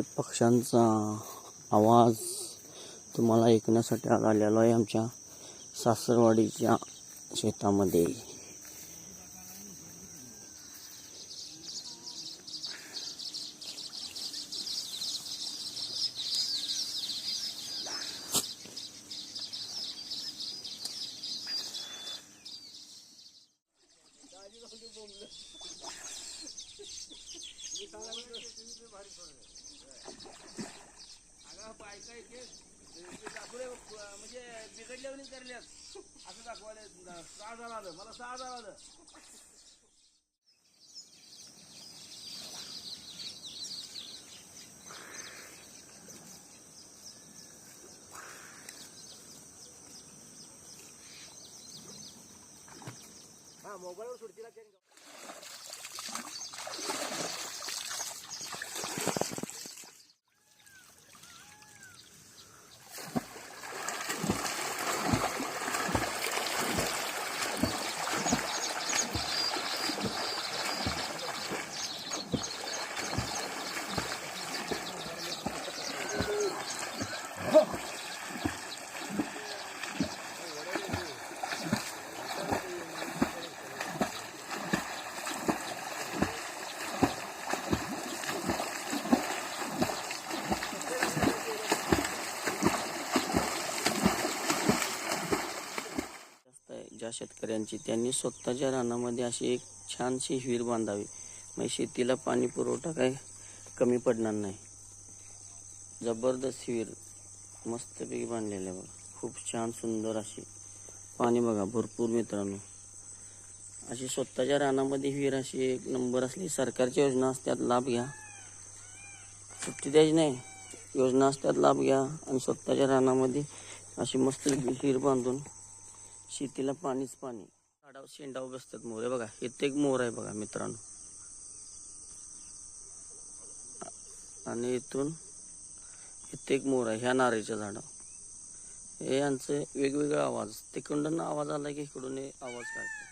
पक्ष्यांचा आवाज तुम्हाला ऐकण्यासाठी आज आलेलो आहे आमच्या सासरवाडीच्या शेतामध्ये. म्हणजे बिघडल्यावर करल्यात. असं दाखवायला सहा हजार आलं. मला सहा हजार आलं. हा मोबाईलवर सुटतीला जास्त आहे ज्या शेतकऱ्यांची त्यांनी स्वतःच्या रानामध्ये अशी एक छानशी विहीर बांधावी. म्हणजे शेतीला पाणी पुरवठा काही कमी पडणार नाही. जबरदस्त विहीर मस्तपैकी बांधलेली आहे बघा. खूप छान सुंदर अशी पाणी बघा भरपूर मित्रांनो. अशी स्वतःच्या रानामध्ये विहीर अशी एक नंबर असली सरकारच्या योजना असतात लाभ घ्या. सुट्टी द्यायची नाही. योजना असतात लाभ घ्या. आणि स्वतःच्या रानामध्ये अशी मस्त विहीर बांधून शेतीला पाणीच पाणी. झाडावर शेंडावर बसतात मोर बघा. इथे एक मोर आहे बघा मित्रांनो. आणि इथून इथे एक मोर आहे ह्या नारेच्या झाडावर. हे यांचं वेगवेगळा आवाज. तिकडून आवाज आला की इकडून हे आवाज काढतो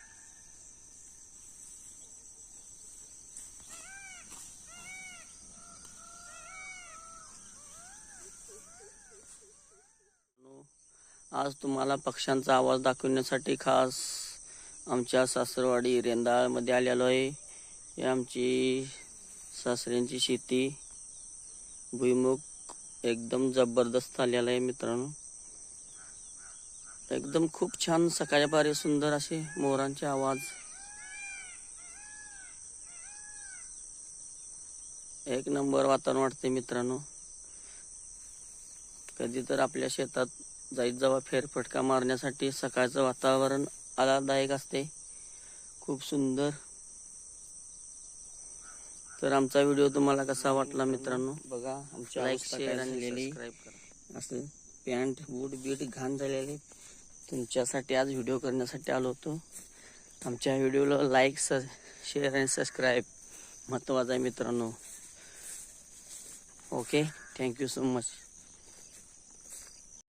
आज तुम्हाला पक्ष्यांचा आवाज दाखवण्यासाठी खास आमच्या सासरवाडी रेंदाळमध्ये आलेलो आहे. ही आमची सासऱ्यांची शेती भुईमुख एकदम जबरदस्त आलेला आहे मित्रांनो. एकदम खूप छान सकाळच्या सुंदर असे मोरांचे आवाज. एक नंबर वातावरण वाटते मित्रांनो. कधी तर आपल्या शेतात जाईत जावा फेरफटका मारण्यासाठी सकाळचं वातावरण आल्हाददायक असते. खूप सुंदर. तर आमचा व्हिडिओ तुम्हाला कसा वाटला मित्रांनो? बघा आमच्या लाईक शेअर आणलेली असं पॅन्ट बूट बीट घाण झालेले. तुमच्यासाठी आज व्हिडिओ करण्यासाठी आलो होतो. आमच्या व्हिडिओला लाईक स शेअर आणि सबस्क्राईब महत्त्वाचं आहे मित्रांनो. Okay thank you so much